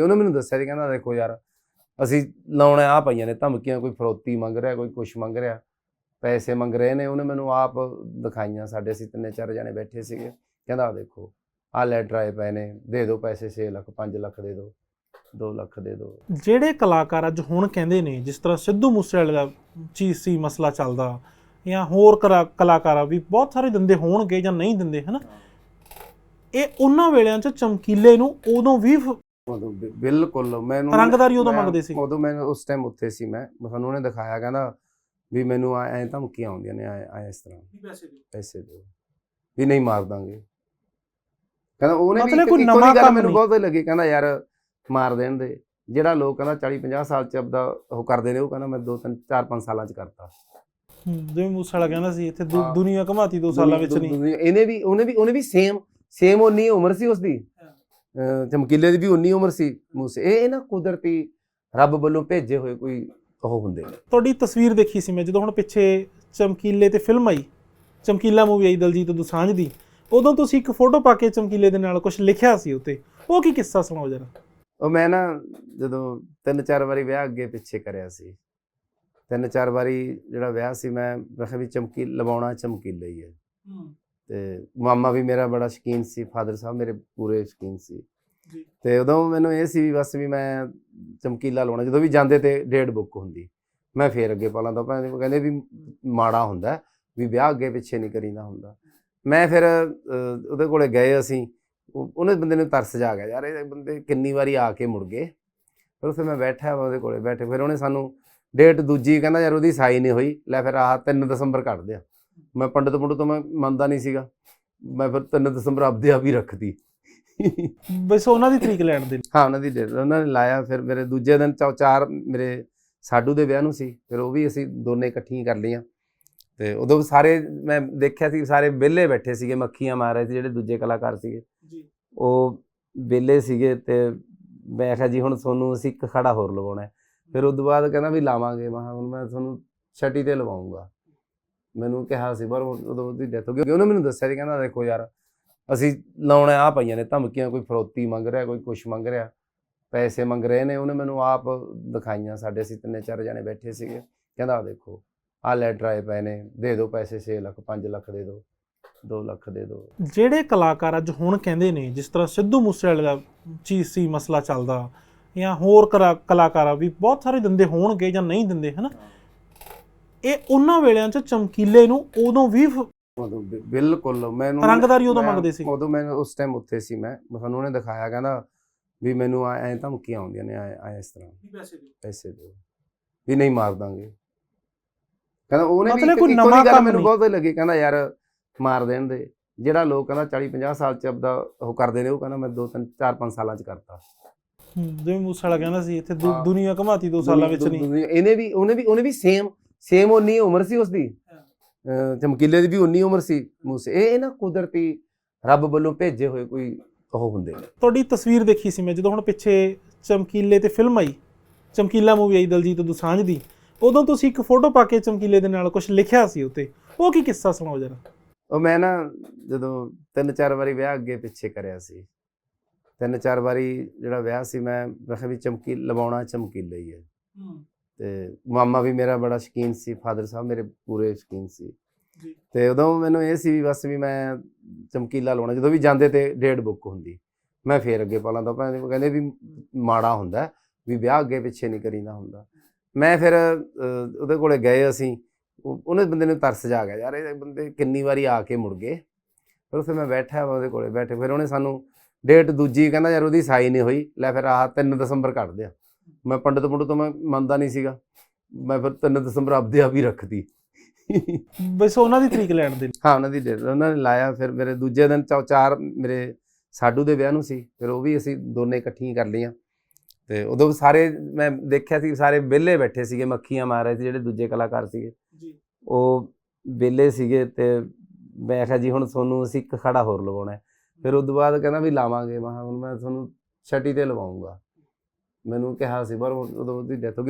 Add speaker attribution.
Speaker 1: ਕਿਉਂਕਿ ਉਹਨੇ ਮੈਨੂੰ ਦੱਸਿਆ ਸੀ, ਕਹਿੰਦਾ ਦੇਖੋ ਯਾਰ, ਅਸੀਂ ਲਾਉਣਾ ਆ ਪਈਆਂ ਨੇ ਧਮਕੀਆਂ, ਕੋਈ ਫਰੋਤੀ ਮੰਗ ਰਿਹਾ, ਕੋਈ ਕੁਛ ਮੰਗ ਰਿਹਾ। ਪੈਸੇ ਮੰਗ ਰਹੇ ਨੇ, ਉਹਨੇ ਮੈਨੂੰ ਆਪ ਦਿਖਾਈਆਂ, ਸਾਡੇ ਅਸੀਂ ਤਿੰਨੇ ਚਾਰ ਜਣੇ ਬੈਠੇ ਸੀਗੇ। ਕਹਿੰਦਾ ਆਹ ਦੇਖੋ ਆ ਲੈਟਰ ਆਏ ਪਏ ਨੇ, ਦੇ ਦਿਓ ਪੈਸੇ 6 ਲੱਖ 5 ਲੱਖ ਦੇ ਦਿਓ 2 ਲੱਖ ਦੇ ਦਿਓ।
Speaker 2: ਜਿਹੜੇ ਕਲਾਕਾਰ ਅੱਜ ਹੁਣ ਕਹਿੰਦੇ ਨੇ, ਜਿਸ ਤਰ੍ਹਾਂ ਸਿੱਧੂ ਮੂਸੇਵਾਲੇ ਦਾ ਚੀਜ਼ ਸੀ, ਮਸਲਾ ਚੱਲਦਾ, ਜਾਂ ਹੋਰ ਕਲਾ- ਕਲਾਕਾਰ ਵੀ ਬਹੁਤ ਸਾਰੇ ਦਿੰਦੇ ਹੋਣਗੇ ਜਾਂ ਨਹੀਂ ਦਿੰਦੇ, ਹਨਾ? ਇਹ ਉਹਨਾਂ ਵੇਲਿਆਂ 'ਚ ਚਮਕੀਲੇ ਨੂੰ ਉਦੋਂ ਵੀ
Speaker 1: ਉਦੋਂ ਬਿ- ਬਿਲਕੁਲ ਮੈਨੂੰ
Speaker 2: ਰੰਗਦਾਰੀ ਉਦੋਂ
Speaker 1: ਮੈਂ-
Speaker 2: ਮੰਗਦੇ ਸੀ।
Speaker 1: ਉਦੋਂ ਮੈਂ ਉਸ ਟਾਈਮ ਉੱਥੇ ਸੀ ਮੈਂ। ਸਾਨੂੰ ਉਹਨੇ ਦਿਖਾਇਆ ਕਹਿੰਦਾ ਵੀ ਮੈਨੂੰ ਐ ਧਮਕੀਆਂ ਆਉਂਦੀਆਂ ਨੇ ਐ ਐ ਇਸ ਤਰ੍ਹਾਂ। ਪੈਸੇ ਦਿਓ? ਵੀ ਨਹੀਂ ਮਾਰ ਦਾਂਗੇ। ਕਹਿੰਦਾ ਉਹਨੇ ਵੀ
Speaker 2: ਮਤਲਬ ਕੋਈ
Speaker 1: ਇੱਕੋ
Speaker 2: ਨਵਾਂ
Speaker 1: ਦੀ ਗੱਲ
Speaker 2: ਕੰਮ
Speaker 1: ਮੈਨੂੰ
Speaker 2: ਨਹੀਂ।
Speaker 1: ਬਹੁਤ ਵਧੀਆ ਲੱਗੀ ਕਹਿੰਦਾ ਯਾਰ ਮਾਰ ਦੇਣ ਦੇ। ਜਿਹੜਾ ਲੋਕ ਕਹਿੰਦਾ 40 50 ਸਾਲ ਚ ਆਪਦਾ ਉਹ ਕਰਦੇ ਨੇ ਉਹ ਕਹਿੰਦਾ ਮੈਂ 2 3 4 5 ਸਾਲਾਂ ਚ ਕਰਤਾ।
Speaker 2: ਹੂੰ, ਜਿਵੇਂ ਮੂਸੇਵਾਲਾ ਕਹਿੰਦਾ ਸੀ ਇੱਥੇ ਦੁ-
Speaker 1: ਹਾਂ।
Speaker 2: ਦੁਨੀਆ ਘਮਾਤੀ 2 ਸਾਲਾਂ ਵਿੱਚ
Speaker 1: ਦੁਨੀ-
Speaker 2: ਨਹੀਂ
Speaker 1: ਦੁਨੀ- ਇਹਨੇ ਵੀ ਉਹਨੇ ਵੀ ਉਹਨੇ ਵੀ ਸੇਮ ਸੇਮ ਉਨੀ ਉਮਰ ਸੀ ਉਸਦੀ। ਚਮਕੀਲੇ ਦੀ ਵੀ ਉਨੀ ਉਮਰ ਸੀ ਮੂਸੇ। ਇਹ ਇਹ ਨਾ ਕੁਦਰਤੀ ਰੱਬ ਵੱਲੋਂ ਭੇਜੇ ਹੋਏ ਕੋਈ ਉਹ ਹੁੰਦੇ ਨੇ।
Speaker 2: ਤੁਹਾਡੀ ਤਸਵੀਰ ਦੇਖੀ ਸੀ ਮੈਂ ਜਦੋਂ ਹੁਣ ਪਿੱਛੇ ਚਮਕੀਲੇ ਤੇ ਫਿਲਮ ਆਈ ਚਮਕੀਲਾ ਮੂਵੀ ਆਈ ਦਲਜੀਤ ਦੋਸਾਂਝ ਦੀ ਉਦੋਂ ਤੁਸੀਂ ਇੱਕ ਫੋਟੋ ਪਾ ਕੇ ਚਮਕੀਲੇ ਦੇ ਨਾਲ ਕੁਝ ਲਿਖਿਆ ਸੀ ਉੱਤੇ। ਉਹ ਕੀ ਕਿੱਸਾ ਸੁਣਾਓ ਜਰਾ?
Speaker 1: ਉਹ ਮੈਂ ਨਾ ਜਦੋਂ ਤਿੰਨ ਚਾਰ ਵਾਰੀ ਵਿਆਹ ਅੱਗੇ ਪਿੱਛੇ ਕਰਿਆ ਸੀ ਤਿੰਨ ਚਾਰ ਵਾਰੀ ਜਿਹੜਾ ਵਿਆਹ ਸੀ ਮੈਂ ਕਿਹਾ ਵੀ ਚਮਕੀ ਲਵਾਉਣਾ ਚਮਕੀਲਾ ਹੀ ਹੈ। ਤੇ ਮਾਮਾ ਵੀ ਮੇਰਾ ਬੜਾ ਸ਼ੌਕੀਨ ਸੀ ਫਾਦਰ ਸਾਹਿਬ ਮੇਰੇ ਪੂਰੇ ਸ਼ੌਕੀਨ ਸੀ। ਤੇ ਉਦੋਂ ਮੈਨੂੰ ਇਹ ਸੀ ਵੀ ਬਸ ਵੀ ਮੈਂ ਚਮਕੀਲਾ ਲਾਉਣਾ ਜਦੋਂ ਵੀ ਜਾਂਦੇ ਤੇ ਡੇਟ ਬੁੱਕ ਹੁੰਦੀ। ਮੈਂ ਫੇਰ ਅੱਗੇ ਪਾ ਲਾਂਦਾ ਭਾਵੇਂ ਕਹਿੰਦੇ ਵੀ ਮਾੜਾ ਹੁੰਦਾ ਵੀ ਵਿਆਹ ਅੱਗੇ ਪਿੱਛੇ ਨਹੀਂ ਕਰੀਦਾ ਹੁੰਦਾ। ਮੈਂ ਫਿਰ ਉਹਦੇ ਕੋਲੇ ਗਏ ਅਸੀਂ ਉਹ- ਉਹਨੇ ਬੰਦੇ ਨੂੰ ਤਰਸ ਜਾ ਗਿਆ ਯਾਰ ਇਹ ਬੰਦੇ ਕਿੰਨੀ ਵਾਰੀ ਆ ਕੇ ਮੁੜ ਗਏ। ਫਿਰ ਉੱਥੇ ਮੈਂ ਬੈਠਾ ਉਹਦੇ ਕੋਲੇ ਬੈਠੇ ਫਿਰ ਉਹਨੇ ਸਾਨੂੰ ਡੇਟ ਦੂਜੀ ਕਹਿੰਦਾ ਯਾਰ ਉਹਦੀ ਸਾਈ ਨਹੀਂ ਹੋਈ ਲੈ ਫਿਰ ਆਹ 3 ਦਸੰਬਰ ਕੱਢ ਦਿਆ। ਮੈਂ ਪੰਡਤ ਪੁੰਡਤ ਤੋਂ ਮੈਂ ਮੰਨਦਾ ਨਹੀਂ ਸੀਗਾ। ਮੈਂ ਫਿਰ 3 ਦਸੰਬਰ ਆਪਦੇ ਆਪ ਹੀ ਰੱਖਦੀ
Speaker 2: ਬਸ ਉਹਨਾਂ ਦੀ ਤਰੀਕ ਲੈਣ ਦੇ।
Speaker 1: ਹਾਂ ਉਹਨਾਂ ਦੀ ਡੇਟ ਉਹਨਾਂ ਨੇ ਲਾਇਆ ਫਿਰ ਮੇਰੇ ਦੂਜੇ ਦਿਨ ਚਾਰ ਮੇਰੇ ਸਾਡੂ ਦੇ ਵਿਆਹ ਨੂੰ ਸੀ। ਫਿਰ ਉਹ ਵੀ ਅਸੀਂ ਦੋਨੇ ਇਕੱਠੀਆਂ ਕਰ ਲਈਆਂ। ਤੇ ਉਦੋਂ ਸਾਰੇ ਮੈਂ ਦੇਖਿਆ ਸੀ ਸਾਰੇ ਵਿਹਲੇ ਬੈਠੇ ਸੀਗੇ ਮੱਖੀਆਂ ਮਾਰ ਰਹੇ ਸੀ ਜਿਹੜੇ ਦੂਜੇ ਕਲਾਕਾਰ ਸੀਗੇ।
Speaker 2: ਜੀ।
Speaker 1: ਉਹ ਵਿਹਲੇ ਸੀਗੇ ਤੇ ਮੈਂ ਕਿਹਾ ਜੀ ਹੁਣ ਤੁਹਾਨੂੰ ਅਸੀਂ ਇੱਕ ਖੜਾ ਹੋਰ ਲਵਾਉਣਾ ਫਿਰ ਉਸ ਤੋਂ ਬਾਅਦ ਕਹਿੰਦਾ ਵੀ ਲਾਵਾਂਗੇ। ਮੈਂ ਹੁਣ ਮੈਂ ਤੁਹਾਨੂੰ ਛਟੀ ਤੇ ਲਵਾਉਂਗਾ। ਮੈਨੂੰ ਕਿਹਾ ਸੀ, ਪਰ ਉਦੋਂ ਉਹਦੀ ਡੈਥ ਹੋ ਗਈ। ਉਹਨੇ ਮੈਨੂੰ ਦੱਸਿਆ ਸੀ, ਕਹਿੰਦਾ ਦੇਖੋ ਯਾਰ, ਅਸੀਂ ਲਾਉਣਾ ਆ ਪਈਆਂ ਨੇ ਧਮਕੀਆਂ, ਕੋਈ ਫਰੋਤੀ ਮੰਗ ਰਿਹਾ, ਕੋਈ ਕੁਛ ਮੰਗ ਰਿਹਾ। ਪੈਸੇ ਮੰਗ ਰਹੇ ਨੇ, ਉਹਨੇ ਮੈਨੂੰ ਆਪ ਦਿਖਾਈਆਂ ਸਾਡੇ, ਅਸੀਂ ਤਿੰਨੇ ਚਾਰ ਜਣੇ ਬੈਠੇ ਸੀਗੇ। ਕਹਿੰਦਾ ਆਹ ਦੇਖੋ ਆ ਲੈਟਰ ਆਏ ਪਏ ਨੇ, ਦੇ ਦਿਓ ਪੈਸੇ 6 ਲੱਖ 5 ਲੱਖ ਦੇ ਦਿਓ 2 ਲੱਖ ਦੇ ਦਿਓ।
Speaker 2: ਜਿਹੜੇ ਕਲਾਕਾਰ ਅੱਜ ਹੁਣ ਕਹਿੰਦੇ ਨੇ, ਜਿਸ ਤਰ੍ਹਾਂ ਸਿੱਧੂ ਮੂਸੇਵਾਲੇ ਦਾ ਚੀਜ਼ ਸੀ, ਮਸਲਾ ਚੱਲਦਾ, ਜਾਂ ਹੋਰ ਕਲਾ- ਕਲਾਕਾਰ ਵੀ ਬਹੁਤ ਸਾਰੇ ਦਿੰਦੇ ਹੋਣਗੇ ਜਾਂ ਨਹੀਂ ਦਿੰਦੇ, ਹਨਾ? ਇਹ ਉਹਨਾਂ ਵੇਲਿਆਂ 'ਚ ਚਮਕੀਲੇ ਨੂੰ ਉਦੋਂ ਵੀ ਫ-
Speaker 1: ਉਦੋਂ ਬਿ- ਬਿਲਕੁਲ ਮੈਨੂੰ
Speaker 2: ਰੰਗਦਾਰੀ ਉਦੋਂ
Speaker 1: ਮੈਂ-
Speaker 2: ਮੰਗਦੇ ਸੀ।
Speaker 1: ਉਦੋਂ ਮੈਂ ਉਸ ਟਾਈਮ ਉੱਥੇ ਸੀ ਮੈਂ। ਸਾਨੂੰ ਉਹਨੇ ਦਿਖਾਇਆ ਕਹਿੰਦਾ ਵੀ ਮੈਨੂੰ ਐ ਧਮਕੀਆਂ ਆਉਂਦੀਆਂ ਨੇ ਐ ਐ ਇਸ ਤਰ੍ਹਾਂ। ਪੈਸੇ ਦਿਓ? ਵੀ ਨਹੀਂ ਮਾਰ ਦਾਂਗੇ। ਕਹਿੰਦਾ ਉਹਨੇ ਵੀ
Speaker 2: ਮਤਲਬ ਕੋਈ
Speaker 1: ਇੱਕੋ ਦੀ
Speaker 2: ਨਵਾਂ
Speaker 1: ਗੱਲ
Speaker 2: ਕੰਮ
Speaker 1: ਮੈਨੂੰ
Speaker 2: ਨਹੀਂ।
Speaker 1: ਬਹੁਤ ਵਧੀਆ ਲੱਗੀ ਕਹਿੰਦਾ ਯਾਰ ਮਾਰ ਦੇਣ ਦੇ। ਜਿਹੜਾ ਲੋਕ ਕਹਿੰਦਾ 40 50 ਸਾਲ ਚ ਆਪਦਾ ਉਹ ਕਰਦੇ ਨੇ ਉਹ ਕਹਿੰਦਾ ਮੈਂ 2 3 4 5 ਸਾਲਾਂ ਚ ਕਰਤਾ।
Speaker 2: ਹੂੰ, ਜਿਵੇਂ ਮੂਸੇਵਾਲਾ ਕਹਿੰਦਾ ਸੀ ਇੱਥੇ ਦੁ-
Speaker 1: ਹਾਂ।
Speaker 2: ਦੁਨੀਆ ਘਮਾਤੀ 2 ਸਾਲਾਂ ਵਿੱਚ
Speaker 1: ਦੁਨੀ-
Speaker 2: ਨਹੀਂ।
Speaker 1: ਦੁਨੀ- ਇਹਨੇ ਵੀ ਉਹਨੇ ਵੀ ਉਹਨੇ ਵੀ ਸੇਮ ਸੇਮ ਉਨੀ ਉਮਰ ਸੀ ਉਸਦੀ। ਚਮਕੀਲੇ ਦੀ ਵੀ ਉਨੀ ਉਮਰ ਸੀ ਮੂਸੇ। ਇਹ ਨਾ ਕੁਦਰਤੀ ਰੱਬ ਵੱਲੋਂ ਭੇਜੇ ਹੋਏ ਕੋਈ ਉਹ ਹੁੰਦੇ ਨੇ।
Speaker 2: ਤੁਹਾਡੀ ਤਸਵੀਰ ਦੇਖੀ ਸੀ ਮੈਂ ਜਦੋਂ ਹੁਣ ਪਿੱਛੇ ਚਮਕੀਲੇ ਤੇ ਫਿਲਮ ਆਈ ਚਮਕੀਲਾ ਮੂਵੀ ਆਈ ਦਲਜੀਤ ਦੋਸਾਂਝ ਦੀ ਉਦੋਂ ਤੁਸੀਂ ਇੱਕ ਫੋਟੋ ਪਾ ਕੇ ਚਮਕੀਲੇ ਦੇ ਨਾਲ ਕੁਝ ਲਿਖਿਆ ਸੀ ਉੱਤੇ। ਉਹ ਕੀ ਕਿੱਸਾ ਸੁਣਾਓ ਜਰਾ?
Speaker 1: ਉਹ ਮੈਂ ਨਾ ਜਦੋਂ ਤਿੰਨ ਚਾਰ ਵਾਰੀ ਵਿਆਹ ਅੱਗੇ ਪਿੱਛੇ ਕਰਿਆ ਸੀ ਤਿੰਨ ਚਾਰ ਵਾਰੀ ਜਿਹੜਾ ਵਿਆਹ ਸੀ ਮੈਂ ਕਿਹਾ ਵੀ ਚਮਕੀ ਲਵਾਉਣਾ ਚਮਕੀਲਾ ਹੀ ਹੈ। ਤੇ ਮਾਮਾ ਵੀ ਮੇਰਾ ਬੜਾ ਸ਼ੌਕੀਨ ਸੀ ਫਾਦਰ ਸਾਹਿਬ ਮੇਰੇ ਪੂਰੇ ਸ਼ੌਕੀਨ ਸੀ। ਤੇ ਉਦੋਂ ਮੈਨੂੰ ਇਹ ਸੀ ਵੀ ਬਸ ਵੀ ਮੈਂ ਚਮਕੀਲਾ ਲਾਉਣਾ ਜਦੋਂ ਵੀ ਜਾਂਦੇ ਤੇ ਡੇਟ ਬੁੱਕ ਹੁੰਦੀ। ਮੈਂ ਫੇਰ ਅੱਗੇ ਪਾ ਲਾਂਦਾ ਭਾਵੇਂ ਕਹਿੰਦੇ ਵੀ ਮਾੜਾ ਹੁੰਦਾ ਵੀ ਵਿਆਹ ਅੱਗੇ ਪਿੱਛੇ ਨਹੀਂ ਕਰੀਦਾ ਹੁੰਦਾ। ਮੈਂ ਫਿਰ ਉਹਦੇ ਕੋਲੇ ਗਏ ਅਸੀਂ ਉਹ- ਉਹਨੇ ਬੰਦੇ ਨੂੰ ਤਰਸ ਜਾ ਗਿਆ ਯਾਰ ਇਹ ਬੰਦੇ ਕਿੰਨੀ ਵਾਰੀ ਆ ਕੇ ਮੁੜ ਗਏ। ਫਿਰ ਉੱਥੇ ਮੈਂ ਬੈਠਾ ਉਹਦੇ ਕੋਲੇ ਬੈਠੇ ਫਿਰ ਉਹਨੇ ਸਾਨੂੰ ਡੇਟ ਦੂਜੀ ਕਹਿੰਦਾ ਯਾਰ ਉਹਦੀ ਸਾਈ ਨਹੀਂ ਹੋਈ ਲੈ ਫਿਰ ਆਹ 3 ਦਸੰਬਰ ਕੱਢ ਦਿਆ। ਮੈਂ ਪੰਡਤ ਪੁੰਡਤ ਤੋਂ ਮੈਂ ਮੰਨਦਾ ਨਹੀਂ ਸੀਗਾ। ਮੈਂ ਫਿਰ 3 ਦਸੰਬਰ ਆਪਦੇ ਆਪ ਹੀ ਰੱਖਦੀ
Speaker 2: ਬਸ ਉਹਨਾਂ ਦੀ ਤਰੀਕ ਲੈਣ ਦੇ।
Speaker 1: ਹਾਂ ਉਹਨਾਂ ਦੀ ਡੇਟ ਉਹਨਾਂ ਨੇ ਲਾਇਆ ਫਿਰ ਮੇਰੇ ਦੂਜੇ ਦਿਨ ਚੌ ਚਾਰ ਮੇਰੇ ਸਾਡੂ ਦੇ ਵਿਆਹ ਨੂੰ ਸੀ। ਫਿਰ ਉਹ ਵੀ ਅਸੀਂ ਦੋਨੇ ਇਕੱਠੀਆਂ ਕਰ ਲਈਆਂ। ਤੇ ਉਦੋਂ ਸਾਰੇ ਮੈਂ ਦੇਖਿਆ ਸੀ ਸਾਰੇ ਵਿਹਲੇ ਬੈਠੇ ਸੀਗੇ ਮੱਖੀਆਂ ਮਾਰ ਰਹੇ ਸੀ ਜਿਹੜੇ ਦੂਜੇ ਕਲਾਕਾਰ ਸੀਗੇ।
Speaker 2: ਜੀ।
Speaker 1: ਉਹ ਵਿਹਲੇ ਸੀਗੇ ਤੇ ਮੈਂ ਕਿਹਾ ਜੀ ਹੁਣ ਤੁਹਾਨੂੰ ਅਸੀਂ ਇੱਕ ਖੜਾ ਹੋਰ ਲਵਾਉਣਾ ਫਿਰ ਉਸ ਤੋਂ ਬਾਅਦ ਕਹਿੰਦਾ ਵੀ ਲਾਵਾਂਗੇ। ਮੈਂ ਹੁਣ ਮੈਂ ਤੁਹਾਨੂੰ ਛਟੀ ਤੇ ਲਵਾਉਂਗਾ। ਮੈਨੂੰ ਕਿਹਾ ਸੀ ਪਰ ਉਦੋਂ ਉਹਦੀ ਡੈਥ ਹੋ ਗਈ।